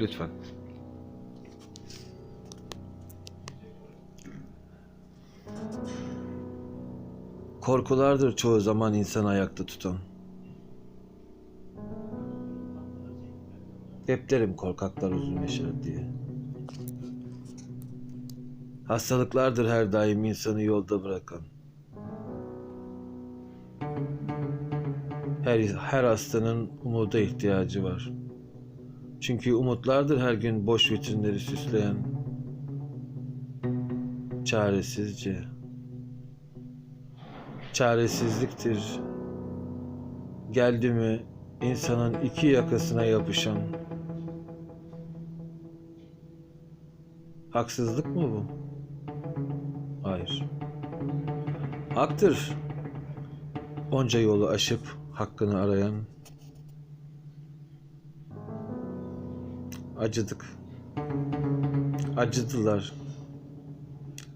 Lütfen. Korkulardır çoğu zaman insanı ayakta tutan. Hep derim korkaklar uzun yaşar diye. Hastalıklardır her daim insanı yolda bırakan. Her, her hastanın umuda ihtiyacı var. Çünkü umutlardır her gün boş vitrinleri süsleyen. Çaresizce. Çaresizliktir. Geldi mi insanın iki yakasına yapışan. Haksızlık mı bu? Hayır. Haktır. Onca yolu aşıp hakkını arayan. Acıdık. Acıdılar.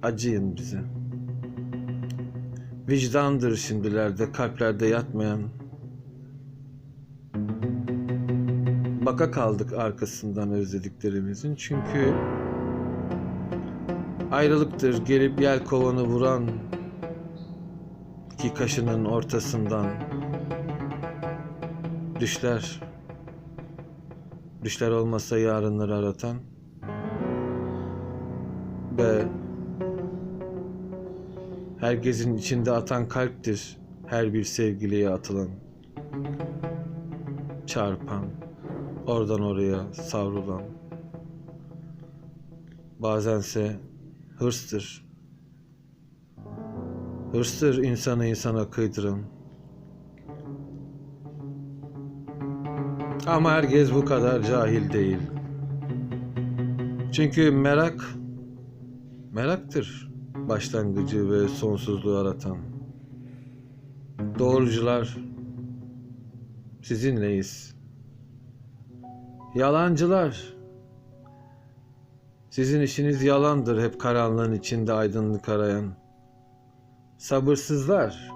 Acıyın bize. Vicdandır şimdilerde kalplerde yatmayan. Baka kaldık arkasından özlediklerimizin çünkü ayrılıktır gelip yel kovanı vuran iki kaşının ortasından düşler düşler olmasa yarınları aratan ve herkesin içinde atan kalptir her bir sevgiliye atılan. Çarpan oradan oraya savrulan. Bazense hırstır. Hırstır insanı insana kıydıran ama herkes bu kadar cahil değil çünkü merak meraktır başlangıcı ve sonsuzluğu aratan. Doğrucular sizinleyiz. Yalancılar sizin işiniz yalandır hep karanlığın içinde aydınlık arayan. Sabırsızlar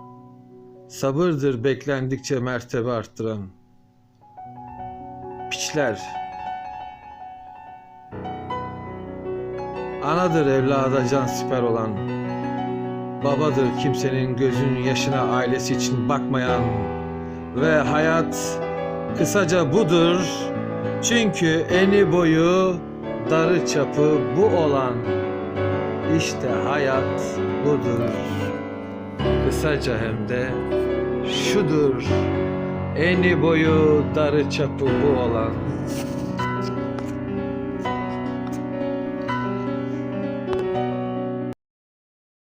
sabırdır beklendikçe mertebe arttıran. Piçler Anadır evlada can siper olan. Babadır kimsenin gözünün yaşına ailesi için bakmayan. Ve hayat kısaca budur. Çünkü eni boyu darı çapı bu olan. İşte hayat budur. Kısaca hem de şudur. Eni boyu darı çapı bu olan.